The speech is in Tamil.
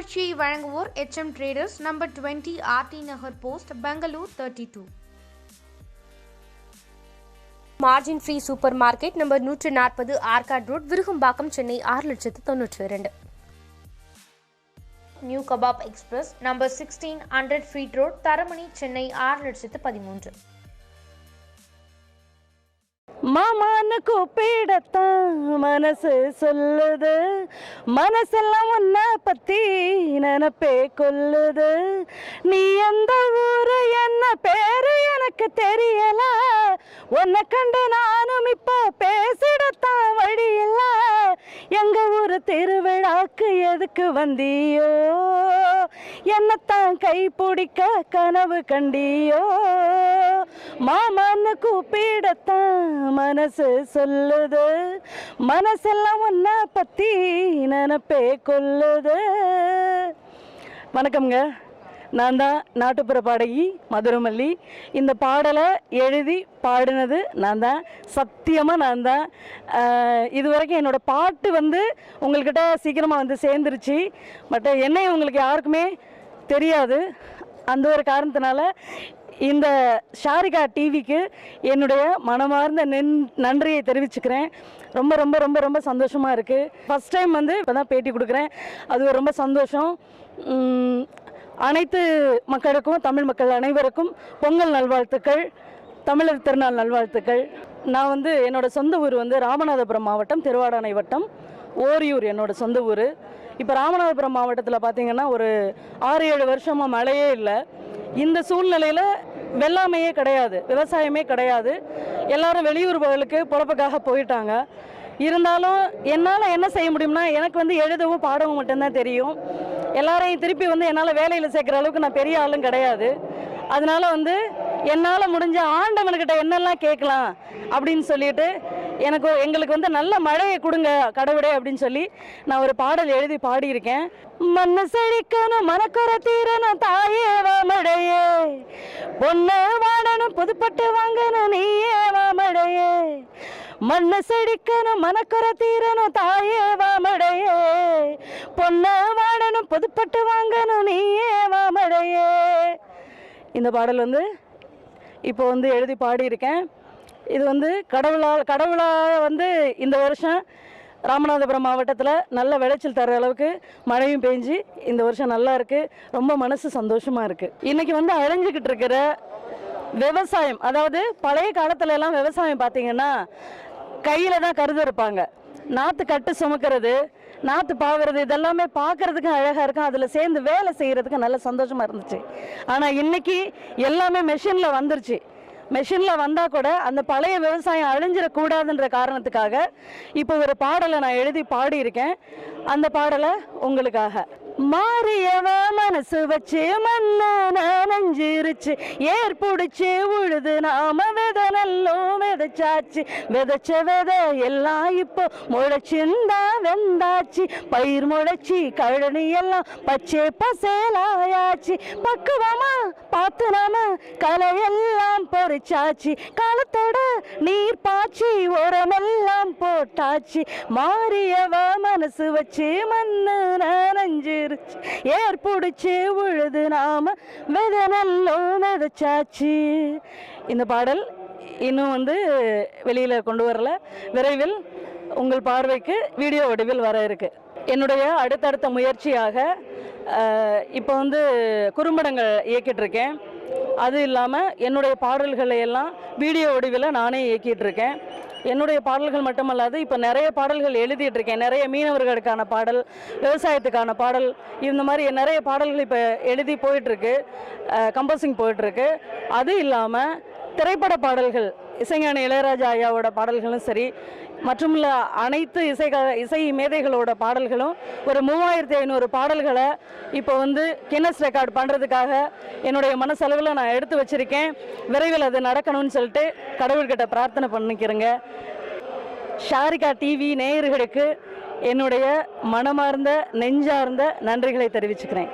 இந்நிகழ்ச்சியை வழங்குவோர் H M traders number twenty RT Nagar post Bangalore thirty two margin free super market number நூற்று நாற்பது ஆர்காட் ரோட் விருகம்பாக்கம் சென்னை ஆறு லட்சத்து தொன்னூற்றி இரண்டு. New kebab express number sixteen hundred feet road Taramani Chennai ஆறு லட்சத்து பதிமூன்று. மாமான்னு கூப்பிடத்தான் மனசு சொல்லுது. மனசெல்லாம் ஒன்ன பத்தி நினப்பே கொல்லுது நீ எந்த ஊரு என்ன பேரு எனக்கு தெரியல. உன்னை கண்டு நானும் இப்போ பேசிடத்தான் வழி இல்ல எங்க ஊரு திருவிழாக்கு எதுக்கு வந்தியோ? என்னத்தான் கை பிடிக்க கனவு கண்டியோ? மாமான்னு கூப்பிடத்தான் மனசு சொல்லுது. மனசெல்லாம் ஒன்றா பற்றி நினப்பே கொல்லுது வணக்கம்ங்க. நான் தான் நாட்டுப்புற பாடகி மதுரமல்லி. இந்த பாடலை எழுதி பாடினது நான் தான். சத்தியமாக நான் தான். இது வரைக்கும் என்னோடய பாட்டு வந்து உங்கள்கிட்ட சீக்கிரமாக வந்து சேர்ந்துருச்சு. பட் என்னை உங்களுக்கு யாருக்குமே தெரியாது. அந்த ஒரு காரணத்தினால இந்த ஷாரிகா டிவிக்கு என்னுடைய மனமார்ந்த நின் நன்றியை தெரிவிச்சுக்கிறேன். ரொம்ப ரொம்ப ரொம்ப ரொம்ப சந்தோஷமாக இருக்குது ஃபஸ்ட் டைம் வந்து இப்போ தான் பேட்டி கொடுக்குறேன். அது ரொம்ப சந்தோஷம். அனைத்து மக்களுக்கும் தமிழ் மக்கள் அனைவருக்கும் பொங்கல் நல்வாழ்த்துக்கள் தமிழர் திருநாள் நல்வாழ்த்துக்கள். நான் வந்து என்னோடய சொந்த ஊர் வந்து ராமநாதபுரம் மாவட்டம் திருவாடானை வட்டம். ஓரியூர் என்னோடய சொந்த ஊர். இப்போ ராமநாதபுரம் மாவட்டத்தில் பார்த்தீங்கன்னா ஒரு ஆறு ஏழு வருஷமாக மழையே இல்லை. இந்த சூழ்நிலையில் வெள்ளாமையே கிடையாது விவசாயமே கிடையாது. எல்லாரும் வெளியூர்களுக்கு பொழப்புக்காக போயிட்டாங்க. இருந்தாலும் என்னால் என்ன செய்ய முடியும்னா எனக்கு வந்து எழுதவும் பாடவும் மட்டும்தான் தெரியும். எல்லாரையும் திருப்பி வந்து என்னால் வேலையில் சேர்க்குற அளவுக்கு நான் பெரிய ஆளும் கிடையாது. அதனால் வந்து என்னால் முடிஞ்ச ஆண்டவனுக்கிட்ட என்னெல்லாம் கேட்கலாம் அப்படின்னு சொல்லிட்டு எனக்கு எங்களுக்கு வந்து நல்ல மழையை கொடுங்க கடவுளே அப்படின்னு சொல்லி நான் ஒரு பாடல் எழுதி பாடியிருக்கேன். மண்ணு செழிக்கணும் மனக்குற தீரணும் தாயே வா மழையே. பொண்ணு வாடணும் புதுப்பட்டு வாங்கணும் நீயே வா மழையே. மண்ணு செழிக்கணும் மனக்குற தீரணும் தாயே வா மழையே. பொண்ணு வாடணும் புதுப்பட்டு வாங்கணும் நீயே வா மழையே. இந்த பாடல் வந்து இப்போ வந்து எழுதி பாடியிருக்கேன். இது வந்து கடவுளால் கடவுளால் வந்து இந்த வருஷம் ராமநாதபுரம் மாவட்டத்தில் நல்ல விளைச்சல் தர அளவுக்கு மழையும் பெஞ்சு இந்த வருஷம் நல்லா இருக்குது ரொம்ப மனசு சந்தோஷமாக இருக்குது இன்றைக்கி வந்து அழிஞ்சிக்கிட்டு இருக்கிற விவசாயம் அதாவது பழைய காலத்துல எல்லாம் விவசாயம் பார்த்தீங்கன்னா கையில் தான் கருது இருப்பாங்க. நாற்று கட்டு சுமக்கிறது நாற்று பாவுறது இதெல்லாமே பார்க்கறதுக்கும் அழகாக இருக்கும். அதில் சேர்ந்து வேலை செய்கிறதுக்கு நல்ல சந்தோஷமாக இருந்துச்சு. ஆனால் இன்னைக்கு எல்லாமே மெஷினில் வந்துருச்சு. மெஷினில் வந்தால் கூட அந்த பழைய விவசாயம் அழிஞ்சிடக்கூடாதுன்ற காரணத்துக்காக இப்போ ஒரு பாடலை நான் எழுதி பாடியிருக்கேன். அந்த பாடலை உங்களுக்காக. மாறியவ மனசு வச்சு மன்ன நஞ்சிருச்சு ஏர் பிடிச்சி உழுது நாம வித நல்லோ விதைச்சாச்சு. விதைச்ச விதை எல்லாம் இப்போ முளைச்சிருந்தா வெந்தாச்சு. பயிர் முளைச்சி கழனி எல்லாம் பச்சை பசேலாயாச்சு. பக்குவமா பார்த்து நாம கலையெல்லாம் பொறிச்சாச்சு. காலத்தோட நீர் பாய்ச்சி உரமெல்லாம் போட்டாச்சு மாறியவ மனசு வச்சு மண்ணு நனைஞ்சிருச்சு ஏற்புடிச்சு உழுது நாம வித நல்லோம் விதைச்சாச்சு இந்த பாடல் இன்னும் வந்து வெளியில் கொண்டு வரல. விரைவில் உங்கள் பார்வைக்கு வீடியோ வடிவில் வர இருக்கு. என்னுடைய அடுத்தடுத்த முயற்சியாக இப்போ வந்து குறும்படங்கள் இயக்கிட்டு இருக்கேன். அது இல்லாமல் என்னுடைய பாடல்களை எல்லாம் வீடியோ வடிவில் நானே இயக்கிட்டு இருக்கேன். என்னுடைய பாடல்கள் மட்டுமல்லாது இப்போ நிறைய பாடல்கள் எழுதிட்டு இருக்கேன் நிறைய மீனவர்களுக்கான பாடல் விவசாயத்துக்கான பாடல் இந்த மாதிரி நிறைய பாடல்கள் இப்போ எழுதி போயிட்டுருக்கு. கம்போசிங் போயிட்டுருக்கு. அது இல்லாமல் திரைப்பட பாடல்கள் இசைஞான இளையராஜா ஐயாவோட பாடல்களும் சரி மற்றும் அனைத்து இசை இசை மேதைகளோட பாடல்களும் ஒரு மூவாயிரத்தி ஐநூறு பாடல்களை இப்போ வந்து கின்னஸ் ரெக்கார்ட் பண்ணுறதுக்காக என்னுடைய மனசளவில் நான் எடுத்து வச்சிருக்கேன். விரைவில் அது நடக்கணும்னு சொல்லிட்டு கடவுள்கிட்ட பிரார்த்தனை பண்ணிக்கிறேங்க. ஷாரிகா டிவி நேயர்களுக்கு என்னுடைய மனமார்ந்த நெஞ்சார்ந்த நன்றிகளை தெரிவிச்சுக்கிறேன்.